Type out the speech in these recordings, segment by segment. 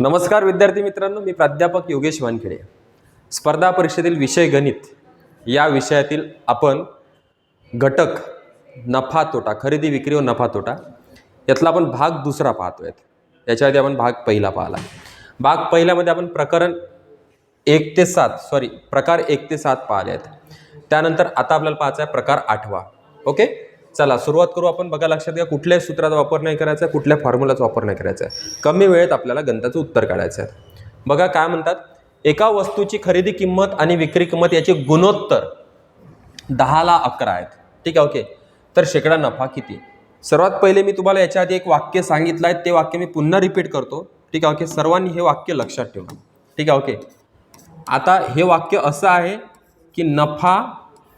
नमस्कार विद्यार्थी मित्रांनो मी प्राध्यापक योगेश वानखेडे. स्पर्धा परीक्षेतील विषय गणित या विषयातील आपण घटक नफा तोटा खरेदी विक्री व नफा तोटा यातला आपण भाग दुसरा पाहतोय याच्या आधी आपण भाग पहिला पाहिला. भाग पहिल्यामध्ये आपण प्रकरण एक ते सात सॉरी प्रकार एक ते सात पाहिले आहेत त्यानंतर आता आपल्याला पाहायचा आहे प्रकार आठवा. ओके चला सुरुवात करू आपण. बघा लक्षात घ्या कुठल्याही सूत्राचा वापर नाही करायचा आहे कुठल्या फॉर्म्युलाचा वापर नाही करायचा. आहे कमी वेळेत आपल्याला गणिताचं उत्तर काढायचं आहे. बघा काय म्हणतात? एका वस्तूची खरेदी किंमत आणि विक्री किंमत याचे गुणोत्तर दहाला अकरा आहेत. ठीक आहे ओके. तर शेकडा नफा किती? सर्वात पहिले मी तुम्हाला याच्या आधी एक वाक्य सांगितलं आहे ते वाक्य मी पुन्हा रिपीट करतो. ठीक आहे ओके. सर्वांनी हे वाक्य लक्षात ठेवा. ठीक आहे ओके. आता हे वाक्य असं आहे की नफा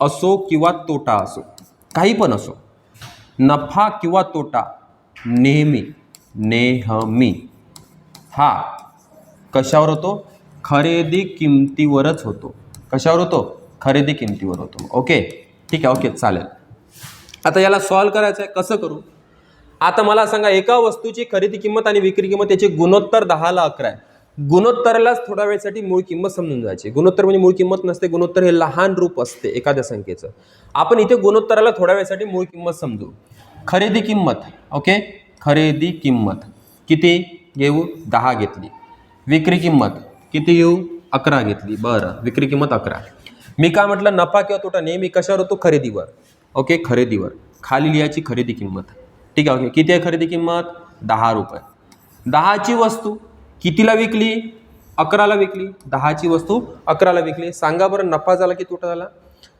असो किंवा तोटा असो काही पण असो नफा किंवा तोटा नेहमी नेहमी. हा कशावर होतो? खरेदी किमतीवरच होतो. कशावर होतो? खरेदी किमतीवर होतो. ओके ठीक आहे ओके चालेल. आता याला सॉल्व करायचं आहे कसं करू? आता मला सांगा एका वस्तूची खरेदी किंमत आणि विक्री किंमत याची गुणोत्तर दहाला अकरा आहे. गुणोत्तरालाच थोड्या वेळेसाठी मूळ किंमत समजून जायची. गुणोत्तर म्हणजे मूळ किंमत नसते गुणोत्तर हे लहान रूप असते एखाद्या संख्येचं. आपण इथे गुणोत्तराला थोड्या वेळसाठी मूळ किंमत समजू. खरेदी किंमत ओके? खरेदी किंमत. किती? घेऊ दहा घेतली. विक्री किंमत किती घेऊ अकरा घेतली. बरं विक्री किंमत अकरा. मी काय म्हटलं नफा किंवा तोटा? नेहमी कशावर होतो? खरेदीवर. ओके? खरेदीवर. खाली लिहायची खरेदी किंमत. ठीक आहे ओके. किती आहे खरेदी किंमत? दहा रुपये. दहाची वस्तू कितीला विकली? अकराला विकली. दहाची वस्तू अकराला विकली. सांगा बरं नफा झाला की तोटा झाला?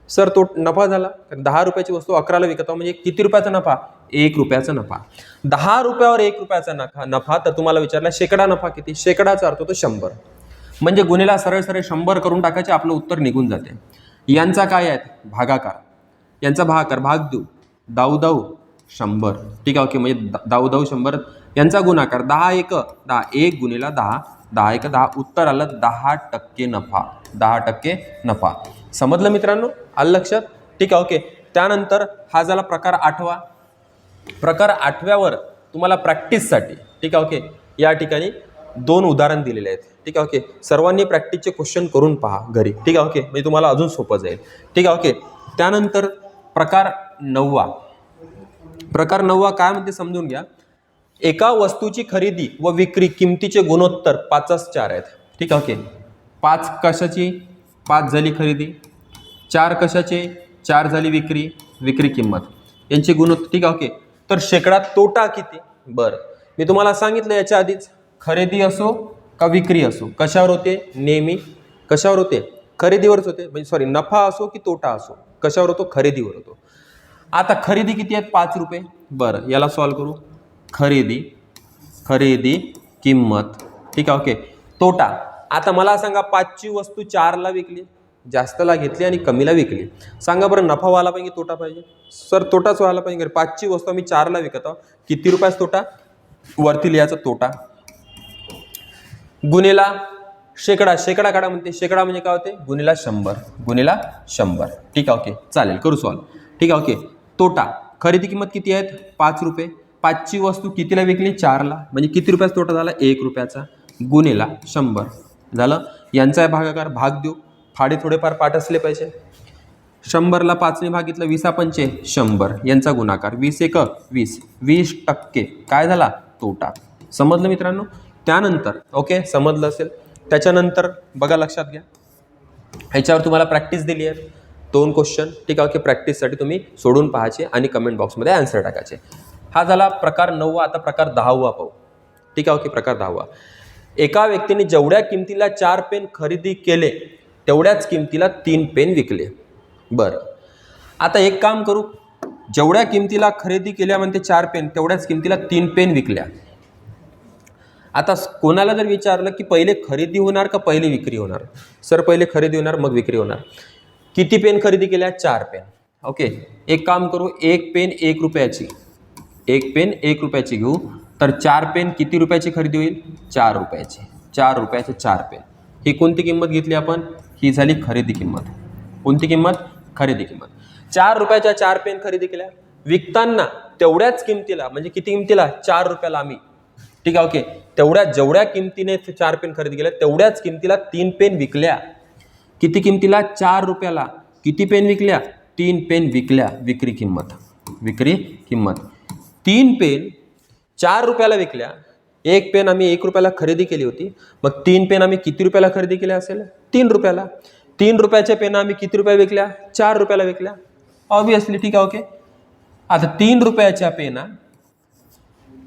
सर तो नफा झाला. कारण दहा रुपयाची वस्तू अकराला विकत म्हणजे किती रुपयाचा नफा? एक रुपयाचा नफा. दहा रुपयावर एक रुपयाचा नफा नफा तर तुम्हाला विचारला शेकडा नफा किती? शेकडाचा अर्थ होतो शंभर. म्हणजे गुन्हेला सरळ सरळ शंभर करून टाकायचे आपलं उत्तर निघून जाते. यांचा काय आहे? भागाकार. यांचा भागाकार भाग देऊ दाऊ दाऊ शंभर. ठीक आहे ओके. म्हणजे दा- दाऊ दाऊ शंभर. यांचा गुणाकार दहा एक दहा एक गुन्हेला दहा दहा एक दहा. उत्तर आलं दहा टक्के नफा दहा टक्के नफा. समजलं मित्रांनो? आलं लक्षात? ठीक आहे ओके. त्यानंतर हा झाला प्रकार आठवा. प्रकार आठव्यावर तुम्हाला प्रॅक्टिससाठी ठीक आहे ओके. या ठिकाणी दोन उदाहरण दिलेले आहेत. ठीक आहे ओके. सर्वांनी प्रॅक्टिसचे क्वेश्चन करून पहा घरी. ठीक आहे ओके. म्हणजे तुम्हाला अजून सोपं जाईल. ठीक आहे ओके. त्यानंतर प्रकार नववा. प्रकार नववा काय म्हणते समजून घ्या. एका वस्तूची खरेदी व विक्री किमतीचे गुणोत्तर पाचच चार आहेत. ठीक आहे ओके. पाच कशाची? पाच झाली खरेदी. चार कशाचे? चार झाली विक्री. विक्री किंमत. यांची गुणोत्तर ठीक आहे ओके. तर शेकडा तोटा किती? बरं. मी तुम्हाला सांगितलं याच्या आधीच. खरेदी असो का विक्री असो कशावर होते? नेहमी कशावर होते? खरेदीवरच होते. म्हणजे सॉरी नफा असो की तोटा असो कशावर होतो? खरेदीवर होतो. आता खरेदी किती आहेत? पाच रुपये. बरं याला सॉल्व करू. खरेदी खरेदी किंमत. ठीक आहे ओके. तोटा. आता मला सांगा पाचची वस्तू चारला विकली जास्तला घेतली आणि कमीला विकली. सांगा बरं नफा व्हायला पाहिजे की तोटा पाहिजे? सर तोटाच व्हायला पाहिजे. पाचची वस्तू आम्ही चारला विकत आहोत. किती रुपयाच तोटा? वरती लिहायचा तोटा. गुन्हेला शेकडा शेकडा काढा म्हणते. शेकडा म्हणजे काय होते? गुन्हेला शंभर गुन्हेला शंभर. ठीक आहे ओके. चालेल करू सॉल्व. ठीक आहे ओके. तोटा. खरेदी किंमत किती आहेत? पाच रुपये. पाचची वस्तू कितीला विकली? चारला. म्हणजे किती रुपयाचा तोटा झाला? एक रुपयाचा. गुन्हेला शंभर. झालं? यांचा आहे भागाकार भाग देऊ. फाडे थोडेफार पाठ असले पाहिजे. शंभरला पाचने भागितलं वीसा पंचे शंभर. यांचा गुणाकार. वीस एक वीस. वीस टक्के. काय झाला? तोटा. समजलं मित्रांनो? त्यानंतर ओके? समजलं असेल. त्याच्यानंतर बघा लक्षात घ्या. ह्याच्यावर तुम्हाला प्रॅक्टिस दिली आहे. दोन क्वेश्चन ठीक आहे ओके? प्रॅक्टिससाठी तुम्ही सोडून पाहायचे आणि कमेंट बॉक्समध्ये आन्सर टाकायचे. हा झाला प्रकार नववा आता प्रकार दहावा पाहू. ठीक आहे ओके प्रकार दहावा. एका व्यक्तीने जेवढ्या किमतीला चार पेन खरेदी केले तेवढ्याच किमतीला तीन पेन विकले. बरं. आता एक काम करू. जेवढ्या किमतीला खरेदी केल्या म्हणते चार पेन तेवढ्याच किमतीला तीन पेन विकल्या. आता कोणाला जर विचारलं की पहिले खरेदी होणार का पहिले विक्री होणार? सर पहिले खरेदी होणार मग विक्री होणार. किती पेन खरेदी केल्या? चार पेन. ओके. एक काम करू एक पेन एक रुपयाची. एक पेन एक रुपयाची घेऊ. तर चार पेन किती रुपयाची खरेदी होईल? चार रुपयाची. चार रुपयाचे चार पेन. ही कोणती किंमत घेतली आपण? ही झाली खरेदी किंमत. कोणती किंमत? खरेदी किंमत. चार रुपयाच्या चार पेन खरेदी केल्या. विकताना तेवढ्याच किमतीला म्हणजे किती किमतीला? चार रुपयाला आम्ही. ठीक आहे ओके. तेवढ्या जेवढ्या किमतीने चार पेन खरेदी केल्या तेवढ्याच किमतीला तीन पेन विकल्या. किती किमतीला? चार रुपयाला. किती पेन विकल्या? तीन पेन विकल्या. विक्री किंमत. विक्री किंमत. तीन पेन चार रुपयाला विकल्या. एक पेन आम्ही एक रुपयाला खरेदी केली होती. मग तीन पेन आम्ही किती रुपयाला खरेदी केल्या असेल? तीन रुपयाला. तीन रुपयाच्या पेन आम्ही किती रुपया विकल्या? चार रुपयाला विकल्या. ऑब्विसली ठीक आहे ओके आता तीन रुपयाच्या पेना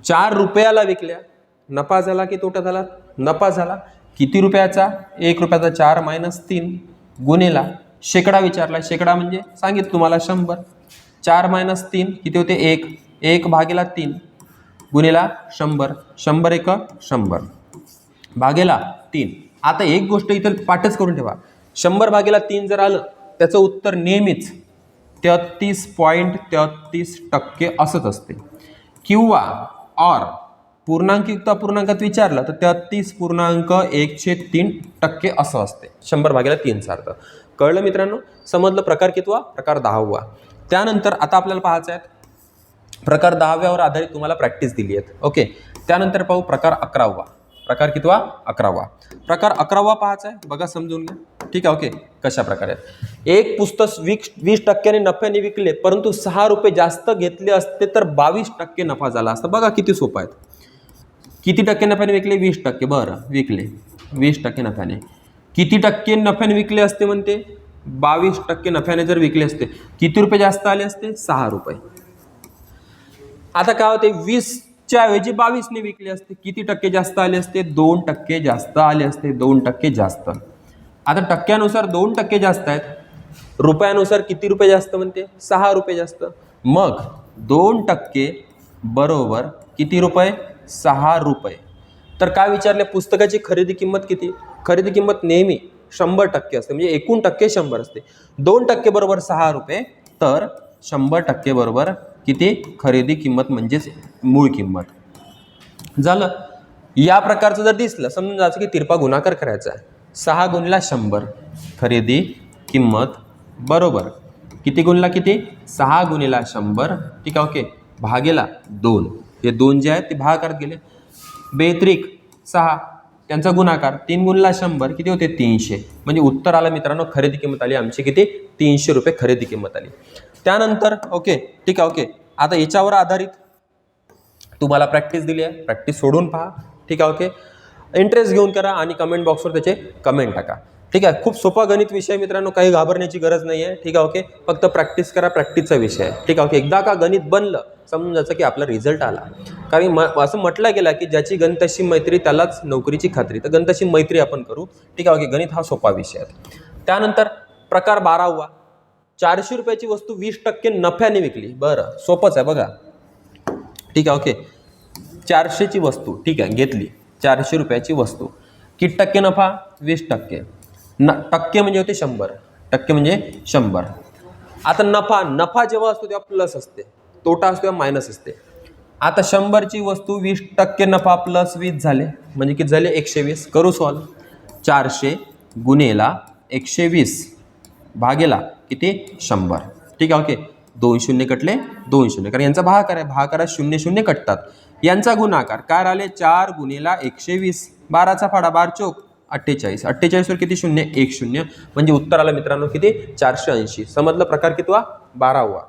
चार रुपयाला विकल्या. नफा झाला की तोटा झाला? नफा झाला. किती रुपयाचा? एक रुपयाचा चार मायनस तीन गुन्हेला शेकडा विचारला. शेकडा म्हणजे सांगितलं तुम्हाला शंभर. चार मायनस तीन किती होते? एक. एक भागेला तीन गुणेला शंभर शंभर एक शंभर. भागेला तीन. आता एक गोष्ट इथं पाठच करून ठेवा. शंभर भागेला तीन जर आलं त्याचं उत्तर नेहमीच तेहत्तीस पॉईंट तेहत्तीस टक्के असंच असते. किंवा ऑर पूर्णांकयुक्त पूर्णांकात विचारलं तर तेहत्तीस पूर्णांक एकशे तीन टक्के असं असते. शंभर भागेला तीनचा अर्थ. कळलं मित्रांनो? समजलं प्रकार कितवा? प्रकार दहावा. त्यानंतर आता आपल्याला पाहायचं आहे प्रकार दहाव्यावर आधारित तुम्हाला प्रॅक्टिस दिली आहेत. ओके. त्यानंतर पाहू प्रकार अकरावा. प्रकार कितवा? अकरावा. प्रकार अकरावा पाहायचा आहे बघा समजून घ्या. ठीक आहे ओके. कशा प्रकारे? एक पुस्तक वीस वीस टक्क्याने नफ्याने विकले परंतु सहा रुपये जास्त घेतले असते तर बावीस टक्के नफा झाला असता. बघा किती सोपं आहेत किती टक्के नफ्याने विकले? वीस टक्के. बरं विकले. वीस टक्के नफ्याने. किती टक्के नफ्याने विकले असते म्हणते? बावीस टक्के नफ्याने जर विकले असते किती रुपये जास्त आले असते? सहा रुपये. आता काय होते वीसच्या ऐवजी बावीसने विकले असते. किती टक्के जास्त आले असते? दोन टक्के जास्त आले असते. दोन टक्के जास्त. आता टक्क्यानुसार दोन टक्के जास्त आहेत. रुपयानुसार किती रुपये जास्त म्हणते? सहा रुपये जास्त. मग दोन टक्के बरोबर किती रुपये? सहा रुपये. तर काय विचारले? पुस्तकाची खरेदी किंमत किती? खरेदी किंमत नेहमी शंभर टक्के असते. म्हणजे एकूण टक्के शंभर असते. दोन टक्के बरोबर सहा रुपये तर शंभर टक्के बरोबर किती खरेदी किंमत म्हणजेच मूळ किंमत. झालं. या प्रकारचं जर दिसलं समजून जायचं की तिरपा गुणाकार करायचा आहे. सहा गुणला शंभर. खरेदी किंमत बरोबर. किती गुणला किती? सहा गुणिला शंभर. ठीक आहे ओके. भागेला दोन. हे दोन जे आहेत ते भागाकारात गेले. बेत्रिक सहा. त्यांचा गुणाकार तीन गुणला शंभर. किती होते? तीनशे. म्हणजे उत्तर आलं मित्रांनो खरेदी किंमत आली. आमची किती? तीनशे रुपये खरेदी किंमत आली. त्यानंतर ओके. ठीक आहे ओके. आता याच्यावर आधारित तुम्हाला प्रॅक्टिस दिली आहे. प्रॅक्टिस सोडून पहा. ठीक आहे ओके इंटरेस्ट घेऊन करा आणि कमेंट बॉक्सवर त्याचे कमेंट टाका. ठीक आहे खूप सोपा गणित विषय मित्रांनो काही घाबरण्याची गरज नाही आहे ठीक आहे ओके फक्त प्रॅक्टिस करा प्रॅक्टिसचा विषय आहे. ठीक आहे ओके एकदा का गणित बनलं समजून जायचं की आपला रिझल्ट आला. कारण म असं म्हटलं गेलं की ज्याची गणिताशी मैत्री त्यालाच नोकरीची खात्री. तर गणिताशी मैत्री आपण करू. ठीक आहे ओके गणित हा सोपा विषय आहे. त्यानंतर प्रकार बारावा. चारशे रुपयाची वस्तू वीस टक्के नफ्याने विकली. बरं सोपंच आहे बघा. ठीक आहे ओके. चारशेची वस्तू ठीक आहे घेतली. चारशे रुपयाची वस्तू. किती टक्के नफा? वीस टक्के. न टक्के म्हणजे होते शंभर. टक्के म्हणजे शंभर. आता नफा नफा जेव्हा असतो तेव्हा प्लस असते. तोटा असतो तेव्हा मायनस असते. आता शंभरची वस्तू वीस टक्के नफा प्लस वीस झाले. म्हणजे किती झाले? एकशे वीस. करू सॉल्व. चारशे गुन्हेला एकशे वीस. भागेला. किती? शंभर. ठीक आहे ओके. दोन शून्य कटले दोन शून्य. कारण यांचा भागाकार आहे भागाकारात शून्य शून्य कटतात. यांचा गुणाकार काय आले चार गुन्हेला एकशे वीस. बाराचा फाडा बार चोक अठ्ठेचाळीस. अठ्ठेचाळीसवर किती शून्य? एक शून्य. म्हणजे उत्तर आलं मित्रांनो किती? चारशे ऐंशी. समजलं प्रकार कितवा बारावा.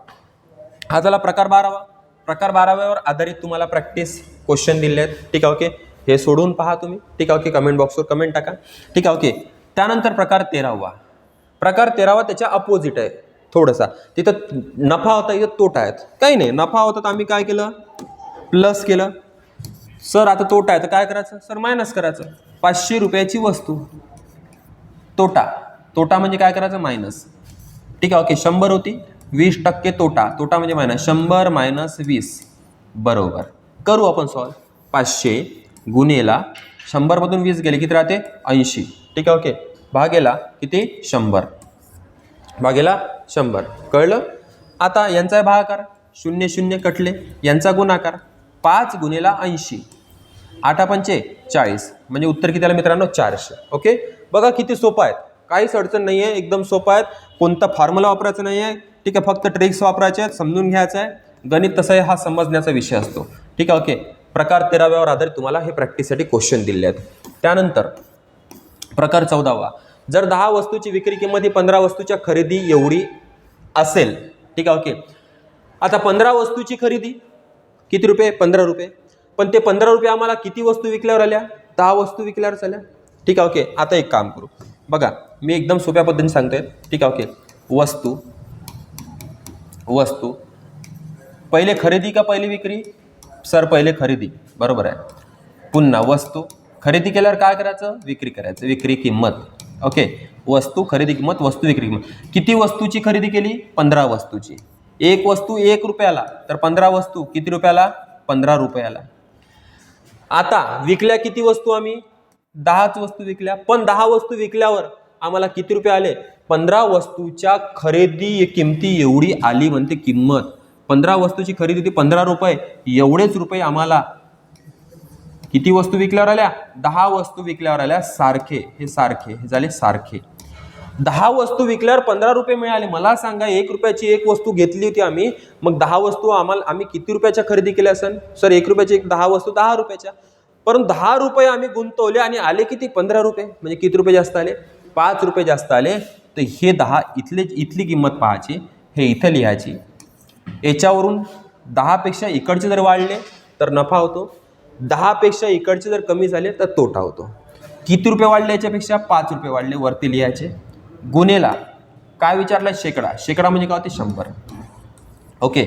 हा झाला प्रकार बारावा. प्रकार बाराव्यावर आधारित तुम्हाला प्रॅक्टिस क्वेश्चन दिले आहेत. ठीक आहे ओके. हे सोडून पहा तुम्ही. ठीक आहे ओके. कमेंट बॉक्सवर कमेंट टाका. ठीक आहे ओके. त्यानंतर प्रकार तेरावा. प्रकार तेरावा त्याच्या अपोजिट आहे. थोडासा. तिथं नफा होता इथं तोटा आहेत. काही नाही. नफा होता तर आम्ही काय केलं? प्लस केलं. सर आता तोटा आहे. तर काय करायचं? सर मायनस करायचं. पाचशे रुपयाची वस्तू. तोटा. तोटा म्हणजे काय करायचं? मायनस ठीक आहे ओके शंभर होती. वीस टक्के तोटा. तोटा म्हणजे मायनस शंभर मायनस वीस. बरोबर. करू आपण सॉल्व पाचशे गुन्हेला शंभरमधून वीस गेले. किती राहते? ऐंशी. ठीक आहे ओके भागेला किती? शंभर. भागेला शंभर. कळलं? आता यांचा आहे भागाकार. शून्य शून्य कटले. यांचा गुणाकार पाच गुन्हेला ऐंशी. आठा पंचे चाळीस. म्हणजे उत्तर किती आलं मित्रांनो? चारशे. ओके? बघा किती सोपं आहेत. काहीच अडचण नाही आहे एकदम सोपं आहेत. कोणता फॉर्म्युला वापरायचा नाही आहे ठीक आहे फक्त ट्रिक्स वापरायचे आहेत समजून घ्यायचं आहे. गणित तसं आहे हा समजण्याचा विषय असतो. ठीक आहे ओके. प्रकार तेराव्यावर आधारित तुम्हाला हे प्रॅक्टिससाठी क्वेश्चन दिले आहेत. त्यानंतर प्रकार चौदावा. जर दहा वस्तूची विक्री किंमत ही पंधरा वस्तूच्या खरेदी एवढी असेल ठीक आहे ओके. आता पंधरा वस्तूची खरेदी किती रुपये? पंधरा रुपये. पण ते पंधरा रुपये आम्हाला किती वस्तू विकल्यावर आल्या? दहा वस्तू विकल्यावर आल्या. ठीक आहे ओके. आता एक काम करू. बघा मी एकदम सोप्या पद्धतीने सांगतोय. ठीक आहे ओके. वस्तू वस्तू. पहिले खरेदी का पहिली विक्री? सर पहिले खरेदी. बरोबर आहे. पुन्हा वस्तू खरेदी केल्यावर काय करायचं? विक्री करायचं. विक्री किंमत. ओके वस्तू खरेदी किंमत वस्तू विक्री किंमत. किती वस्तूची खरेदी केली? पंधरा वस्तूची. एक वस्तू एक रुपयाला तर पंधरा वस्तू किती रुपयाला? पंधरा रुपयाला. आता विकल्या किती वस्तू आम्ही? दहाच वस्तू विकल्या. पण दहा वस्तू विकल्यावर आम्हाला किती रुपये आले? पंधरा वस्तूच्या खरेदी किमती एवढी आली म्हणते किंमत. पंधरा वस्तूची खरेदी होती पंधरा रुपये. एवढेच रुपये आम्हाला किती वस्तू विकल्यावर आल्या? दहा वस्तू विकल्यावर आल्या. सारखे. हे सारखे. हे झाले सारखे. दहा वस्तू विकल्यावर पंधरा रुपये मिळाले. मला सांगा एक रुपयाची एक वस्तू घेतली होती आम्ही. मग दहा वस्तू आम्हाला आम्ही किती रुपयाच्या खरेदी केल्या असेल सर एक रुपयाची एक दहा वस्तू दहा रुपयाच्या. परंतु दहा रुपये आम्ही गुंतवले आणि आले किती? पंधरा रुपये. म्हणजे किती रुपये जास्त आले? पाच रुपये जास्त आले. तर हे दहा इथले इथली किंमत पाहायची. हे इथं लिहायची. याच्यावरून दहापेक्षा इकडचे जर वाढले तर नफा होतो. दहापेक्षा इकडचे जर कमी झाले तर तोटा होतो. किती रुपये वाढले याच्यापेक्षा पाच रुपये वाढले वरती लिहायचे. गुन्हेला काय विचारला? शेकडा. शेकडा म्हणजे काय होते? शंभर. ओके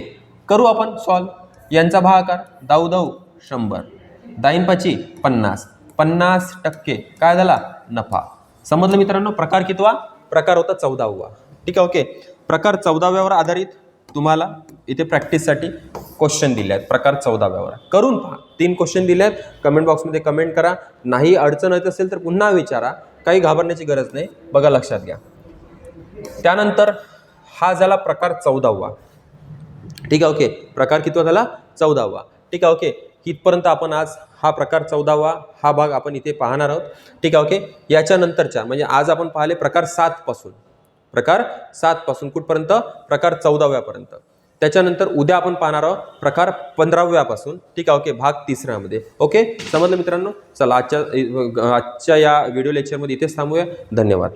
करू आपण सॉल्व यांचा भागाकार दाऊ दाऊ शंभर. दाईंपाची पन्नास. पन्नास टक्के. काय झाला? नफा. समजलं मित्रांनो? प्रकार कितवा? प्रकार होता चौदावा. ठीक आहे ओके. प्रकार चौदाव्यावर आधारित तुम्हाला इथे प्रॅक्टिससाठी क्वेश्चन दिले आहेत प्रकार चौदाव्यावर. करून पहा. तीन क्वेश्चन दिले आहेत कमेंट बॉक्समध्ये कमेंट करा. नाही अडचण येत असेल तर पुन्हा विचारा. काही घाबरण्याची गरज नाही. बघा लक्षात घ्या. त्यानंतर हा झाला प्रकार चौदावा. ठीक आहे ओके प्रकार किती झाला? चौदावा. ठीक आहे ओके इथपर्यंत आपण आज हा प्रकार चौदावा हा भाग आपण इथे पाहणार आहोत. ठीक आहे ओके याच्यानंतरच्या म्हणजे आज आपण पाहिले प्रकार सातपासून प्रकार सात पासून कुठपर्यंत? प्रकार चौदाव्यापर्यंत. त्याच्यानंतर उद्या आपण पाहणार आहोत प्रकार पंधराव्यापासून. ठीक आहे ओके भाग तिसऱ्यामध्ये. ओके समजलं मित्रांनो? चला आजच्या आजच्या या व्हिडिओ लेक्चरमध्ये इथेच थांबूया. धन्यवाद.